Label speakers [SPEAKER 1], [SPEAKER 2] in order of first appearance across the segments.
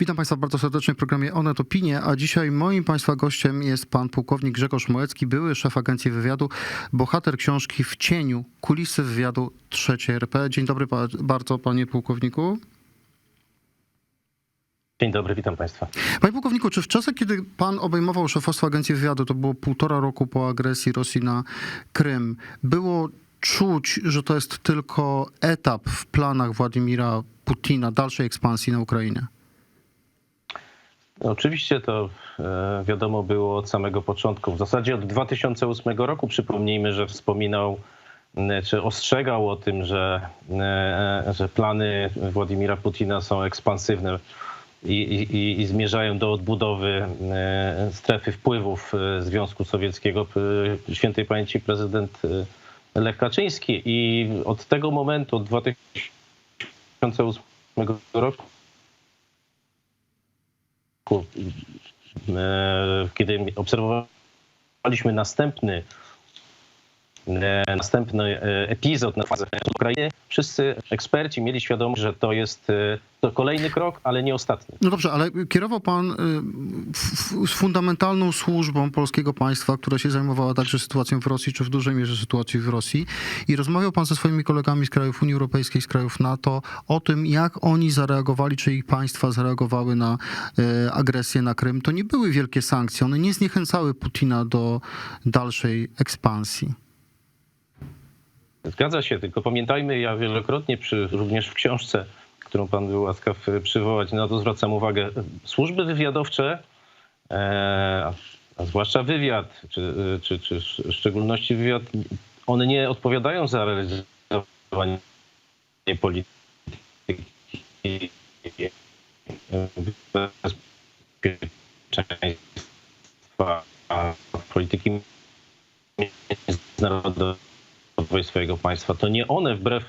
[SPEAKER 1] Witam Państwa bardzo serdecznie w programie Onet Opinie, a dzisiaj moim Państwa gościem jest pan pułkownik Grzegorz Mołecki, były szef Agencji Wywiadu, bohater książki W cieniu, kulisy wywiadu trzeciej RP. Dzień dobry bardzo panie pułkowniku.
[SPEAKER 2] Dzień dobry, witam Państwa.
[SPEAKER 1] Panie pułkowniku, czy w czasach, kiedy pan obejmował szefostwo Agencji Wywiadu, to było półtora roku po agresji Rosji na Krym, było czuć, że to jest tylko etap w planach Władimira Putina dalszej ekspansji na Ukrainę?
[SPEAKER 2] Oczywiście to e, wiadomo było od samego początku. W zasadzie od 2008 roku przypomnijmy, że wspominał m, czy ostrzegał o tym, że, e, że plany Władimira Putina są ekspansywne i, i, i zmierzają do odbudowy e, strefy wpływów e, Związku Sowieckiego. Świętej pamięci prezydent e, Lech Kaczyński. I od tego momentu, od 2008 roku, e, kiedy obserwowaliśmy następny, e, następny e, epizod na fazę Ukrainy, wszyscy eksperci mieli świadomość, że to jest e, to kolejny krok, ale nie ostatni.
[SPEAKER 1] No dobrze, ale kierował pan fundamentalną służbą polskiego państwa, która się zajmowała także sytuacją w Rosji, czy w dużej mierze sytuacją w Rosji. I rozmawiał pan ze swoimi kolegami z krajów Unii Europejskiej, z krajów NATO o tym, jak oni zareagowali, czy ich państwa zareagowały na agresję na Krym. To nie były wielkie sankcje, one nie zniechęcały Putina do dalszej ekspansji.
[SPEAKER 2] Zgadza się, tylko pamiętajmy, ja wielokrotnie przy, również w książce, którą pan był łaskaw e, przywołać, na to zwracam uwagę. Służby wywiadowcze, e, a- zwłaszcza wywiad, czy, e, czy, czy w szczególności wywiad, one nie odpowiadają za realizowanie polityki e, bezpieczeństwa, polityki międzynarodowej swojego państwa. To nie one wbrew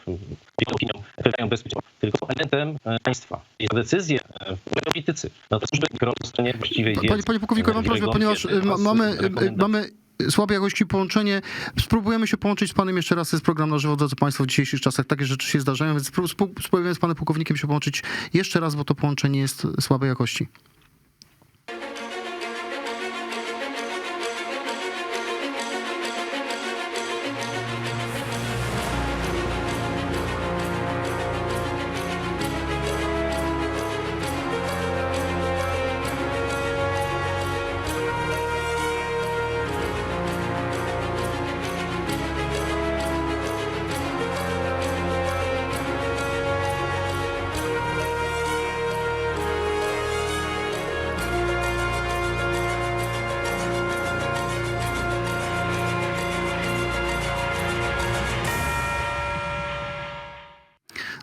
[SPEAKER 2] opiniom zapewniają bezpieczeństwo, tylko elementem e, państwa. I decyzje e, politycy. No to służby stronie właściwej wiedzy.
[SPEAKER 1] Panie, panie pułkowniku, mam prośbę, ponieważ
[SPEAKER 2] was
[SPEAKER 1] mamy, mamy słabej jakości połączenie. Spróbujemy się połączyć z panem jeszcze raz. Jest program na żywo, drodzy państwo, w dzisiejszych czasach takie rzeczy się zdarzają, więc spró- spró- spróbujemy z panem pułkownikiem się połączyć jeszcze raz, bo to połączenie jest słabej jakości.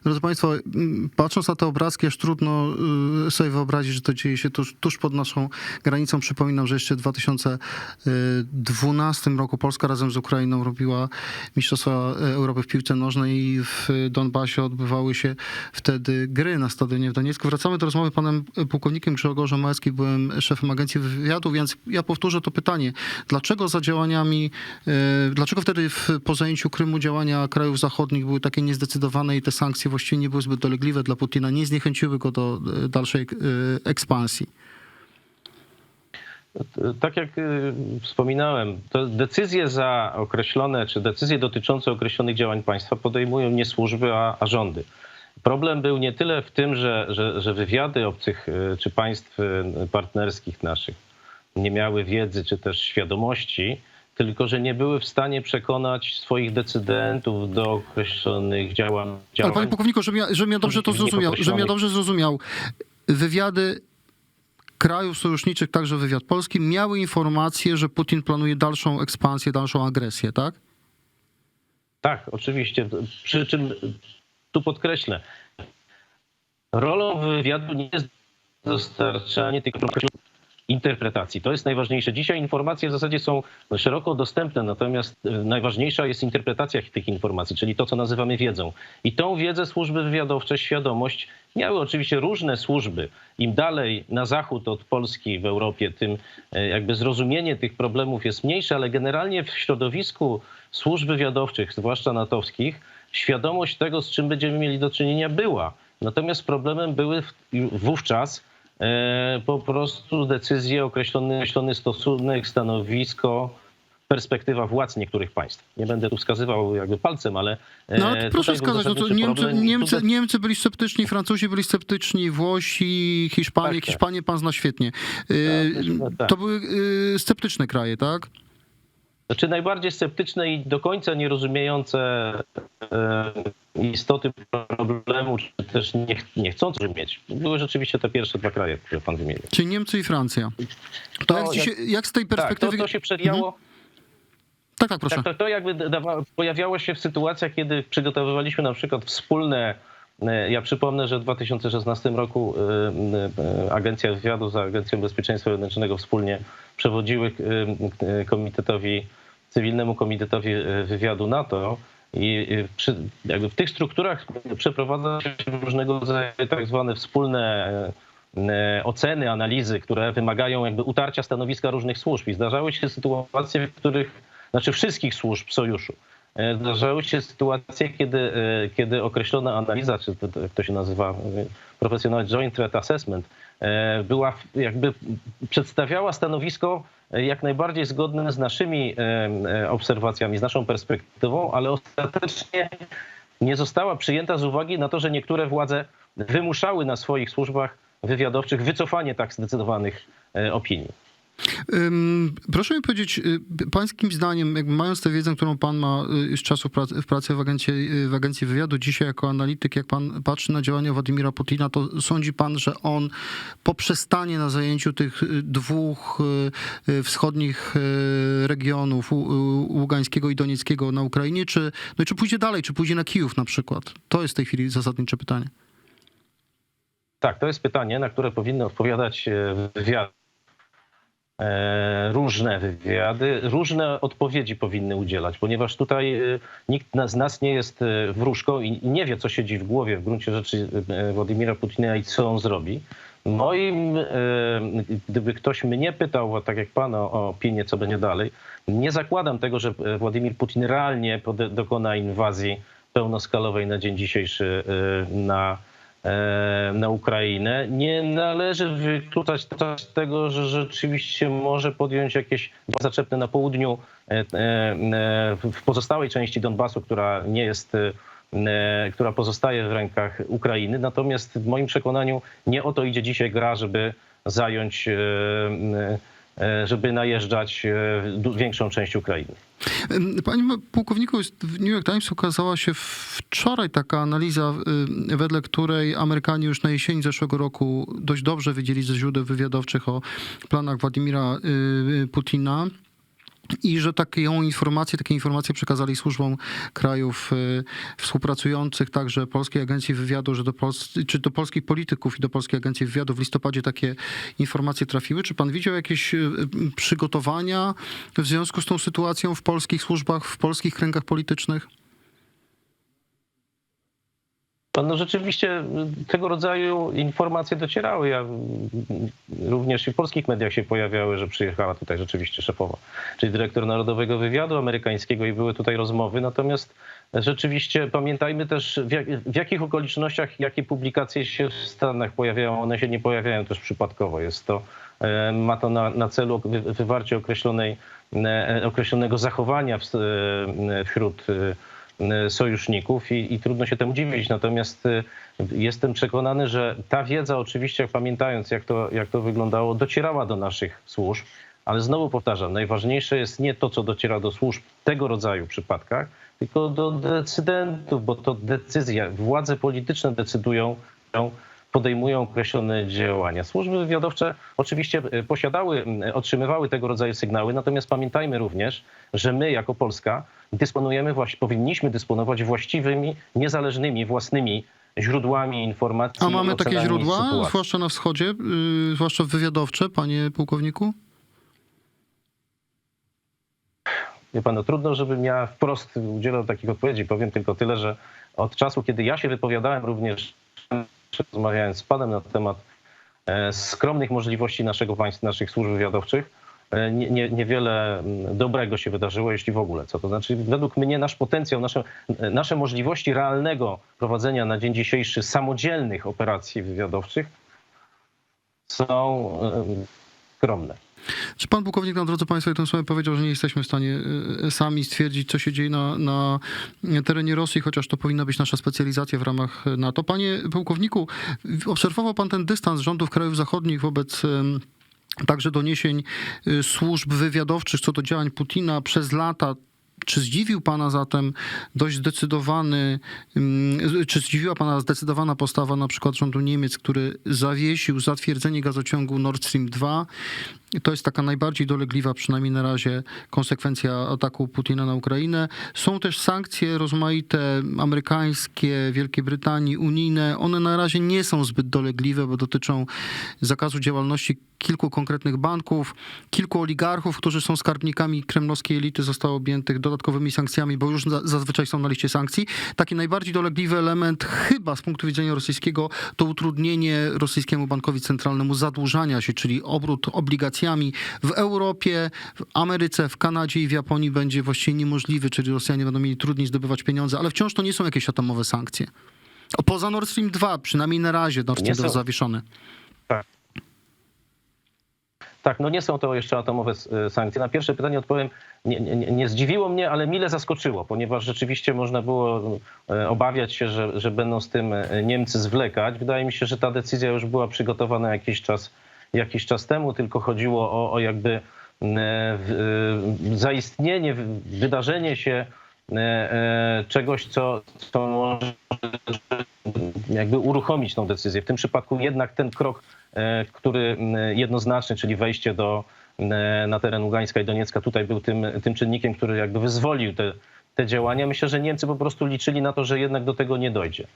[SPEAKER 1] Drodzy Państwo, mm, patrząc na te obrazki, aż trudno y, sobie wyobrazić, że to dzieje się tuż, tuż pod naszą granicą. Przypominam, że jeszcze w 2012 roku Polska razem z Ukrainą robiła Mistrzostwa Europy w piłce nożnej i w Donbasie odbywały się wtedy gry na stadionie w Doniecku. Wracamy do rozmowy z panem pułkownikiem Grzegorzem Małeckim, byłem szefem agencji wywiadu, więc ja powtórzę to pytanie. Dlaczego za działaniami, y, dlaczego wtedy w, po zajęciu Krymu działania krajów zachodnich były takie niezdecydowane i te sankcje właściwie nie były zbyt dolegliwe dla Putina, nie zniechęciły go do y, dalszej y, ekspansji?
[SPEAKER 2] Tak jak y, wspominałem, to decyzje za określone, czy decyzje dotyczące określonych działań państwa podejmują nie służby, a, a rządy. Problem był nie tyle w tym, że, że, że wywiady obcych czy państw partnerskich naszych nie miały wiedzy czy też świadomości, tylko że nie były w stanie przekonać swoich decydentów do określonych działań.
[SPEAKER 1] Ale panie pułkowniku, żebym ja, żebym ja dobrze to zrozumiał, żebym ja
[SPEAKER 2] określonych.
[SPEAKER 1] dobrze zrozumiał. Wywiady krajów sojuszniczych, także wywiad polski, miały informację, że Putin planuje dalszą ekspansję, dalszą agresję, tak?
[SPEAKER 2] Tak, oczywiście. Przy czym tu podkreślę, rolą wywiadu nie jest dostarczanie tych interpretacji. To jest najważniejsze. Dzisiaj informacje w zasadzie są szeroko dostępne, natomiast e, najważniejsza jest interpretacja tych informacji, czyli to, co nazywamy wiedzą. I tą wiedzę służby wywiadowcze, świadomość miały oczywiście różne służby. Im dalej na zachód od Polski w Europie, tym e, jakby zrozumienie tych problemów jest mniejsze, ale generalnie w środowisku służb wywiadowczych, zwłaszcza natowskich, świadomość tego, z czym będziemy mieli do czynienia, była. Natomiast problemem były wówczas po prostu decyzje, określony, określony stosunek, stanowisko, perspektywa władz niektórych państw. Nie będę tu wskazywał jakby palcem, ale. e,
[SPEAKER 1] No ale proszę wskazać, no to Niemcy,
[SPEAKER 2] problem.
[SPEAKER 1] Niemcy, Niemcy byli sceptyczni, Francuzi byli sceptyczni, Włosi, Hiszpanie,
[SPEAKER 2] Tak, tak.
[SPEAKER 1] Hiszpanię pan zna świetnie. Y,
[SPEAKER 2] Tak, tak.
[SPEAKER 1] To były y, sceptyczne kraje, tak?
[SPEAKER 2] Znaczy najbardziej sceptyczne i do końca nierozumiejące e, istoty problemu, czy też nie, nie chcące rozumieć, były rzeczywiście te pierwsze dwa kraje, które pan wymienił.
[SPEAKER 1] Czyli Niemcy i Francja. To,
[SPEAKER 2] To
[SPEAKER 1] jak, ci się, jak z tej
[SPEAKER 2] Tak, to,
[SPEAKER 1] perspektywy...
[SPEAKER 2] to się przewijało.
[SPEAKER 1] Tak, tak, proszę.
[SPEAKER 2] Tak, to, to jakby dawa, pojawiało się w sytuacjach, kiedy przygotowywaliśmy na przykład wspólne. E, Ja przypomnę, że w 2016 roku e, e, Agencja Wywiadu z Agencją Bezpieczeństwa Wewnętrznego wspólnie przewodziły komitetowi, cywilnemu komitetowi wywiadu NATO i przy, w tych strukturach przeprowadza się różnego rodzaju tak zwane wspólne oceny, analizy, które wymagają jakby utarcia stanowiska różnych służb. I zdarzały się sytuacje, w których, znaczy wszystkich służb sojuszu, zdarzały się sytuacje, kiedy, e, kiedy określona analiza, czy to, to, się nazywa, e, Professional Joint Threat Assessment, e, była jakby przedstawiała stanowisko e, jak najbardziej zgodne z naszymi e, e, obserwacjami, z naszą perspektywą, ale ostatecznie nie została przyjęta z uwagi na to, że niektóre władze wymuszały na swoich służbach wywiadowczych wycofanie tak zdecydowanych e, opinii.
[SPEAKER 1] Proszę mi powiedzieć, y, pańskim zdaniem, jakby mając tę wiedzę, którą pan ma y, z czasów pracy, w pracy w agencji, y, w agencji wywiadu, dzisiaj jako analityk, jak pan patrzy na działania Władimira Putina, to sądzi pan, że on poprzestanie na zajęciu tych y, dwóch y, y, wschodnich y, regionów, Ługańskiego i Donieckiego na Ukrainie, czy, no czy pójdzie dalej, czy pójdzie na Kijów na przykład? To jest w tej chwili zasadnicze pytanie.
[SPEAKER 2] Tak, to jest pytanie, na które powinny odpowiadać wywiady. E, Różne wywiady, różne odpowiedzi powinny udzielać, ponieważ tutaj e, nikt z nas nie jest e, wróżką i nie wie, co siedzi w głowie w gruncie rzeczy Władimira Putina i co on zrobi. Moim, gdyby ktoś mnie pytał, tak jak pan, o, opinię, co będzie dalej, nie zakładam tego, że Władimir Putin realnie dokona inwazji pełnoskalowej na dzień dzisiejszy na, na Ukrainę. Nie należy wykluczać tego, że rzeczywiście może podjąć jakieś zaczepne na południu, e, e, e, w pozostałej części Donbasu, która nie jest, e, która pozostaje w rękach Ukrainy. Natomiast w moim przekonaniu nie o to idzie dzisiaj gra, żeby zająć, e, e, żeby najeżdżać e, większą część Ukrainy.
[SPEAKER 1] Panie pułkowniku, w New York Times ukazała się wczoraj taka analiza, y, wedle której Amerykanie już na jesieni zeszłego roku dość dobrze wiedzieli ze źródeł wywiadowczych o planach Władimira y, Putina. I że taką informację, takie informacje przekazali służbom krajów y, współpracujących, także Polskiej Agencji Wywiadu, że do Pols- czy do polskich polityków i do Polskiej Agencji Wywiadu w listopadzie takie informacje trafiły. Czy pan widział jakieś y, przygotowania w związku z tą sytuacją w polskich służbach, w polskich kręgach politycznych?
[SPEAKER 2] No rzeczywiście tego rodzaju informacje docierały. Ja, również i w polskich mediach się pojawiały, że przyjechała tutaj rzeczywiście szefowa, czyli dyrektor Narodowego Wywiadu Amerykańskiego i były tutaj rozmowy. Natomiast rzeczywiście pamiętajmy też w, jak, w jakich okolicznościach jakie publikacje się w Stanach pojawiają. One się nie pojawiają też przypadkowo. Jest to, e, ma to na, na celu wy, wywarcie określonej, e, określonego zachowania w, e, wśród sojuszników i, i trudno się temu dziwić. Natomiast y, jestem przekonany, że ta wiedza, oczywiście pamiętając jak to, jak to wyglądało, docierała do naszych służb, ale znowu powtarzam, najważniejsze jest nie to, co dociera do służb w tego rodzaju przypadkach, tylko do decydentów, bo to decyzja, władze polityczne decydują, podejmują określone działania. Służby wywiadowcze oczywiście y, posiadały, otrzymywały tego rodzaju sygnały, natomiast pamiętajmy również, że my jako Polska dysponujemy, powinniśmy dysponować właściwymi, niezależnymi, własnymi źródłami informacji.
[SPEAKER 1] A mamy takie źródła,
[SPEAKER 2] sytuacji.
[SPEAKER 1] zwłaszcza na wschodzie, y, zwłaszcza wywiadowcze, panie pułkowniku?
[SPEAKER 2] Wie pan, no trudno, żebym ja wprost udzielał takich odpowiedzi. Powiem tylko tyle, że od czasu, kiedy ja się wypowiadałem również, rozmawiając z panem na temat e, skromnych możliwości naszego państwa, naszych służb wywiadowczych, e, nie, nie, niewiele mm, dobrego się wydarzyło, jeśli w ogóle. Co to znaczy, według mnie nasz potencjał, nasze, e, nasze możliwości realnego prowadzenia na dzień dzisiejszy samodzielnych operacji wywiadowczych są skromne.
[SPEAKER 1] Czy pan pułkownik na drodze państwa tym samym powiedział, że nie jesteśmy w stanie y, sami stwierdzić, co się dzieje na, na terenie Rosji, chociaż to powinna być nasza specjalizacja w ramach NATO. Panie pułkowniku, obserwował pan ten dystans rządów krajów zachodnich wobec także doniesień y, służb wywiadowczych co do działań Putina przez lata. Czy zdziwił pana zatem dość zdecydowany, czy zdziwiła pana zdecydowana postawa na przykład rządu Niemiec, który zawiesił zatwierdzenie gazociągu Nord Stream 2? To jest taka najbardziej dolegliwa, przynajmniej na razie, konsekwencja ataku Putina na Ukrainę. Są też sankcje rozmaite amerykańskie, Wielkiej Brytanii, unijne. One na razie nie są zbyt dolegliwe, bo dotyczą zakazu działalności kilku konkretnych banków, kilku oligarchów, którzy są skarbnikami kremlowskiej elity, zostało objętych dodatkowymi sankcjami, bo już za- zazwyczaj są na liście sankcji. Taki najbardziej dolegliwy element, chyba z punktu widzenia rosyjskiego, to utrudnienie rosyjskiemu bankowi centralnemu zadłużania się, czyli obrót obligacjami w Europie, w Ameryce, w Kanadzie i w Japonii będzie właściwie niemożliwy, czyli Rosjanie będą mieli trudniej zdobywać pieniądze, ale wciąż to nie są jakieś atomowe sankcje. Poza Nord Stream 2, przynajmniej na razie Nord Stream 2
[SPEAKER 2] są.
[SPEAKER 1] zawieszony.
[SPEAKER 2] Tak, no nie są to jeszcze atomowe e, sankcje. Na pierwsze pytanie odpowiem, nie, nie, nie zdziwiło mnie, ale mile zaskoczyło, ponieważ rzeczywiście można było e, obawiać się, że, że będą z tym e, Niemcy zwlekać. Wydaje mi się, że ta decyzja już była przygotowana jakiś czas, jakiś czas temu, tylko chodziło o, o jakby e, e, zaistnienie, wydarzenie się e, czegoś, co, co może jakby uruchomić tą decyzję. W tym przypadku jednak ten krok, który jednoznaczny, czyli wejście do, na teren Ługańska i Doniecka, tutaj był tym, tym czynnikiem, który jakby wyzwolił te, te działania. Myślę, że Niemcy po prostu liczyli na to, że jednak do tego nie dojdzie.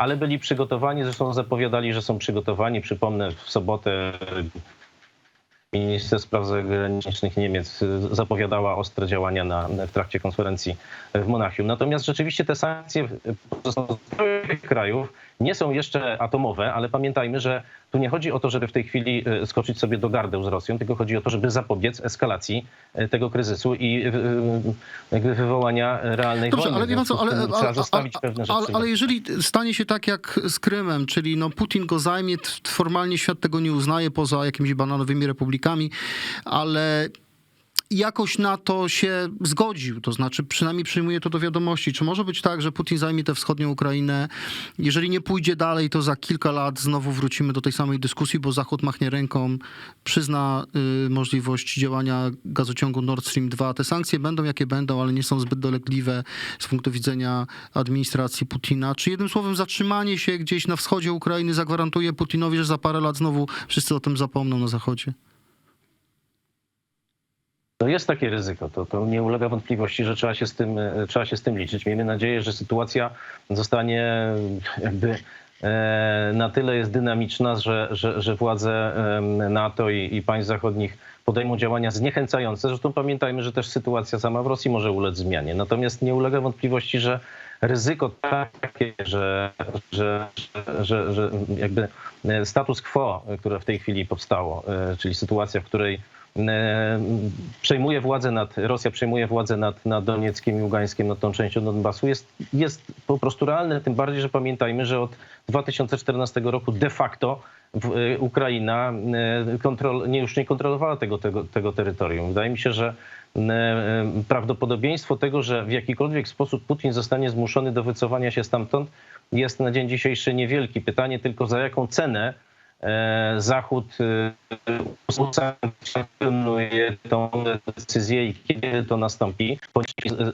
[SPEAKER 2] Ale byli przygotowani, zresztą zapowiadali, że są przygotowani. Przypomnę, w sobotę Minister Spraw Zagranicznych Niemiec zapowiadała ostre działania na, w trakcie konferencji w Monachium. Natomiast rzeczywiście te sankcje w pozostałych krajów nie są jeszcze atomowe, ale pamiętajmy, że tu nie chodzi o to, żeby w tej chwili y, skoczyć sobie do gardeł z Rosją, tylko chodzi o to, żeby zapobiec eskalacji y, tego kryzysu i y, jakby wywołania realnej
[SPEAKER 1] Dobrze,
[SPEAKER 2] wojny.
[SPEAKER 1] ale wie co, ale, ale,
[SPEAKER 2] trzeba zostawić pewne
[SPEAKER 1] ale,
[SPEAKER 2] rzeczy.
[SPEAKER 1] ale jeżeli stanie się tak jak z Krymem, czyli no Putin go zajmie, formalnie świat tego nie uznaje poza jakimiś bananowymi republikami, ale jakoś na to się zgodził, to znaczy przynajmniej przyjmuje to do wiadomości. Czy może być tak, że Putin zajmie tę wschodnią Ukrainę? Jeżeli nie pójdzie dalej, to za kilka lat znowu wrócimy do tej samej dyskusji, bo Zachód machnie ręką, przyzna y, możliwość działania gazociągu Nord Stream 2. Te sankcje będą jakie będą, ale nie są zbyt dolegliwe z punktu widzenia administracji Putina. Czy jednym słowem zatrzymanie się gdzieś na wschodzie Ukrainy zagwarantuje Putinowi, że za parę lat znowu wszyscy o tym zapomną na Zachodzie?
[SPEAKER 2] To jest takie ryzyko, to, to nie ulega wątpliwości, że trzeba się, z tym, e, trzeba się z tym liczyć. Miejmy nadzieję, że sytuacja zostanie jakby e, na tyle jest dynamiczna, że, że, że władze NATO i, i państw zachodnich podejmą działania zniechęcające. Zresztą pamiętajmy, że też sytuacja sama w Rosji może ulec zmianie. Natomiast nie ulega wątpliwości, że ryzyko takie, że, że, że, że jakby status quo, które w tej chwili powstało, e, czyli sytuacja, w której e, przejmuje władzę nad, Rosja przejmuje władzę nad, nad Donieckiem i Ługańskiem, nad tą częścią Donbasu, jest, jest po prostu realne, tym bardziej, że pamiętajmy, że od 2014 roku de facto e, Ukraina e, kontrol, nie, już nie kontrolowała tego, tego, tego terytorium. Wydaje mi się, że e, e, prawdopodobieństwo tego, że w jakikolwiek sposób Putin zostanie zmuszony do wycofania się stamtąd jest na dzień dzisiejszy niewielki. Pytanie tylko za jaką cenę e, Zachód e, usankcjonuje tą decyzję i kiedy to nastąpi.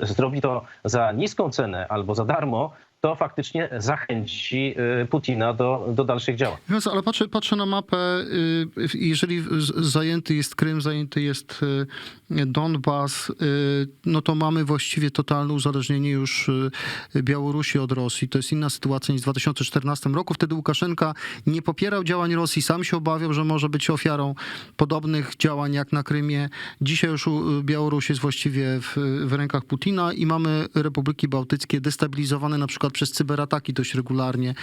[SPEAKER 2] Zrobi to za niską cenę albo za darmo, to faktycznie zachęci e, Putina do, do dalszych działań.
[SPEAKER 1] Co, ale patrzę, patrzę na mapę, y, jeżeli zajęty jest Krym, zajęty jest y, Donbas, y, no to mamy właściwie totalne uzależnienie już y, Białorusi od Rosji. To jest inna sytuacja niż w 2014 roku. Wtedy Łukaszenka nie popierał działań Rosji, sam się obawiał, że może być ofiarą podobnych działań jak na Krymie. Dzisiaj już Białoruś jest właściwie w, w rękach Putina i mamy Republiki Bałtyckie destabilizowane na przykład przez cyberataki dość regularnie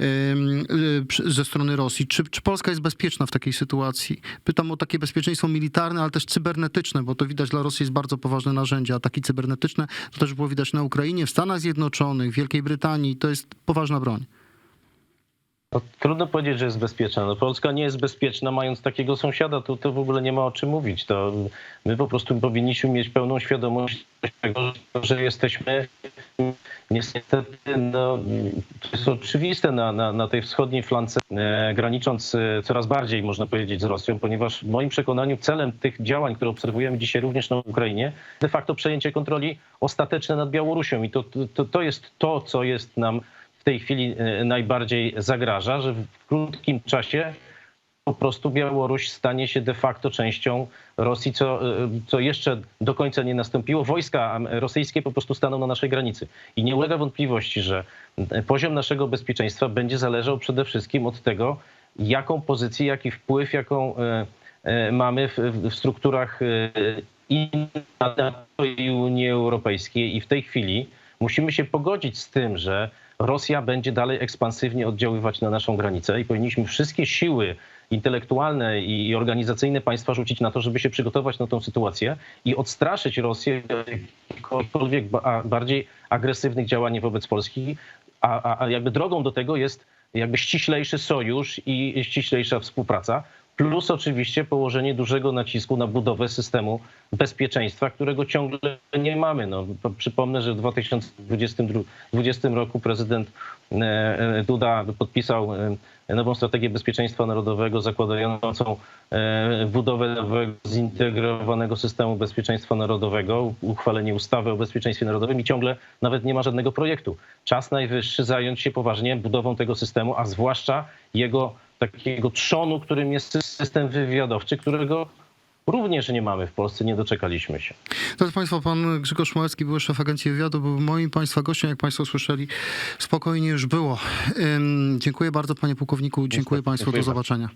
[SPEAKER 1] y, ze strony Rosji. Czy, czy Polska jest bezpieczna w takiej sytuacji? Pytam o takie bezpieczeństwo militarne, ale też cybernetyczne, bo to widać dla Rosji jest bardzo poważne narzędzie. Ataki cybernetyczne to też było widać na Ukrainie, w Stanach Zjednoczonych, w Wielkiej Brytanii. To jest poważna broń.
[SPEAKER 2] No, trudno powiedzieć, że jest bezpieczna. No, Polska nie jest bezpieczna, mając takiego sąsiada, to, to w ogóle nie ma o czym mówić. To my po prostu powinniśmy mieć pełną świadomość tego, że jesteśmy niestety, no, to jest oczywiste na, na, na tej wschodniej flance, e, granicząc e, coraz bardziej, można powiedzieć, z Rosją, ponieważ w moim przekonaniu celem tych działań, które obserwujemy dzisiaj również na Ukrainie, de facto przejęcie kontroli ostateczne nad Białorusią. I to, to, to jest to, co jest nam w tej chwili e, najbardziej zagraża, że w krótkim czasie po prostu Białoruś stanie się de facto częścią Rosji, co, e, co jeszcze do końca nie nastąpiło. Wojska rosyjskie po prostu staną na naszej granicy. I nie ulega wątpliwości, że e, poziom naszego bezpieczeństwa będzie zależał przede wszystkim od tego, jaką pozycję, jaki wpływ, jaką mamy w, w strukturach i NATO i Unii Europejskiej. I w tej chwili musimy się pogodzić z tym, że Rosja będzie dalej ekspansywnie oddziaływać na naszą granicę i powinniśmy wszystkie siły intelektualne i organizacyjne państwa rzucić na to, żeby się przygotować na tą sytuację i odstraszyć Rosję jakichkolwiek bardziej agresywnych działań wobec Polski, a, a, a jakby drogą do tego jest jakby ściślejszy sojusz i ściślejsza współpraca, plus oczywiście położenie dużego nacisku na budowę systemu bezpieczeństwa, którego ciągle nie mamy. No, po- przypomnę, że w 2020 roku prezydent e, e, Duda podpisał e, nową strategię bezpieczeństwa narodowego zakładającą budowę nowego zintegrowanego systemu bezpieczeństwa narodowego, uchwalenie ustawy o bezpieczeństwie narodowym i ciągle nawet nie ma żadnego projektu. Czas najwyższy zająć się poważnie budową tego systemu, a zwłaszcza jego takiego trzonu, którym jest system wywiadowczy, którego również nie mamy w Polsce, nie doczekaliśmy się.
[SPEAKER 1] Drodzy Państwo, pan Grzegorz Małecki, były szef Agencji Wywiadu, był moim Państwa gościem, jak Państwo słyszeli. Spokojnie już było. Dziękuję bardzo, panie pułkowniku. Dziękuję Państwu.
[SPEAKER 2] Dziękuję
[SPEAKER 1] Do zobaczenia.